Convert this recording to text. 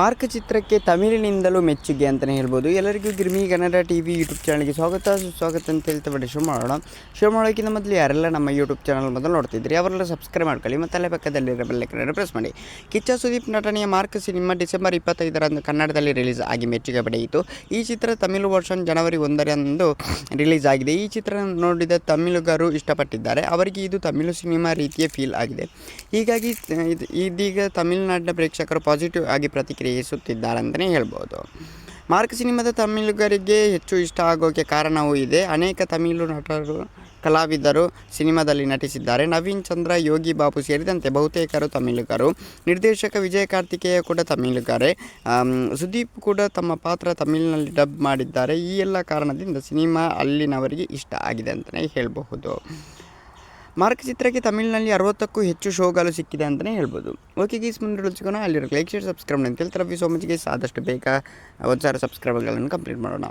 Mark ಚಿತ್ರಕ್ಕೆ ತಮಿಳಿನಿಂದಲೂ ಮೆಚ್ಚುಗೆ ಅಂತಲೇ ಹೇಳ್ಬೋದು. ಎಲ್ಲರಿಗೂ Girmi Kannada T V YouTube ಚಾನಲ್ಗೆ ಸ್ವಾಗತ. ಸುಸ್ವಾಗತ ಅಂತ ಹೇಳ್ತಾ ಬಿಡಿ ಶುರು ಮಾಡೋಣ ಶುರು ಮಾಡೋಕ್ಕಿಂತ ಮೊದಲು ಯಾರೆಲ್ಲ ನಮ್ಮ ಯೂಟ್ಯೂಬ್ ಚಾನಲ್ ಮೊದಲು ನೋಡ್ತಿದ್ರಿ, ಅವರೆಲ್ಲ ಸಬ್ಸ್ಕ್ರೈಬ್ ಮಾಡ್ಕೊಳ್ಳಿ ಮತ್ತು ಅಲ್ಲೇ ಪಕ್ಕದಲ್ಲಿರೋ ಬೆಲ್ಲೈಕನ್ನು ಪ್ರೆಸ್ ಮಾಡಿ. ಕಿಚ್ಚ ಸುದೀಪ್ ನಟನೆಯ ಮಾರ್ಕ್ ಸಿನಿಮಾ ಡಿಸೆಂಬರ್ ಇಪ್ಪತ್ತೈದರಂದು ಕನ್ನಡದಲ್ಲಿ ರಿಲೀಸ್ ಆಗಿ ಮೆಚ್ಚುಗೆ ಪಡೆಯಿತು. ಈ ಚಿತ್ರ ತಮಿಳು ವರ್ಷನ್ ಜನವರಿ ಒಂದರಂದು ರಿಲೀಸ್ ಆಗಿದೆ. ಈ ಚಿತ್ರ ನೋಡಿದ ತಮಿಳುಗರು ಇಷ್ಟಪಟ್ಟಿದ್ದಾರೆ. ಅವರಿಗೆ ಇದು ತಮಿಳು ಸಿನಿಮಾ ರೀತಿಯ ಫೀಲ್ ಆಗಿದೆ. ಹೀಗಾಗಿ ಇದು ಇದೀಗ ತಮಿಳುನಾಡಿನ ಪ್ರೇಕ್ಷಕರು ಪಾಸಿಟಿವ್ ಆಗಿ ಪ್ರತಿಕ್ರಿಯಿಸುತ್ತಿದ್ದಾರೆ ಅಂತಲೇ ಹೇಳ್ಬೋದು. ಮಾರ್ಕ್ ಸಿನಿಮಾದ ತಮಿಳುಗರಿಗೆ ಹೆಚ್ಚು ಇಷ್ಟ ಆಗೋಕ್ಕೆ ಕಾರಣವೂ ಇದೆ. ಅನೇಕ ತಮಿಳು ನಟರು, ಕಲಾವಿದರು ಸಿನಿಮಾದಲ್ಲಿ ನಟಿಸಿದ್ದಾರೆ. ನವೀನ್ ಚಂದ್ರ, ಯೋಗಿ ಬಾಬು ಸೇರಿದಂತೆ ಬಹುತೇಕರು ತಮಿಳುಗರು. ನಿರ್ದೇಶಕ ವಿಜಯ ಕಾರ್ತಿಕೇಯ ಕೂಡ ತಮಿಳುಗರೇ. ಸುದೀಪ್ ಕೂಡ ತಮ್ಮ ಪಾತ್ರ ತಮಿಳಿನಲ್ಲಿ ಡಬ್ ಮಾಡಿದ್ದಾರೆ. ಈ ಎಲ್ಲ ಕಾರಣದಿಂದ ಸಿನಿಮಾ ಅಲ್ಲಿನವರಿಗೆ ಇಷ್ಟ ಆಗಿದೆ ಅಂತಲೇ ಹೇಳಬಹುದು. ಮಾರ್ಕ್ ಚಿತ್ರಕ್ಕೆ ತಮಿಳಿನಲ್ಲಿ ಅರವತ್ತಕ್ಕೂ ಹೆಚ್ಚು ಶೋಗಳು ಸಿಕ್ಕಿದೆ ಅಂತಲೇ ಹೇಳ್ಬೋದು. ಓಕೆ ಗೀಸ್ ಮುಂದೆ ಸಿಗೋಣ. ಅಲ್ಲಿರೋ ಲೈಕ್ ಶೇರ್ ಸಬ್ಸ್ಕ್ರೈಬ್ ಅಂತ ಹೇಳ್ತಾರೆ. ಸೋ ಮಚ್ ಗೀಸ್ ಆದಷ್ಟು ಬೇಗ ಒಂದು ಸಾವಿರ ಸಬ್ಸ್ಕ್ರೈಬರ್ಗಳನ್ನು ಕಂಪ್ಲೀಟ್ ಮಾಡೋಣ.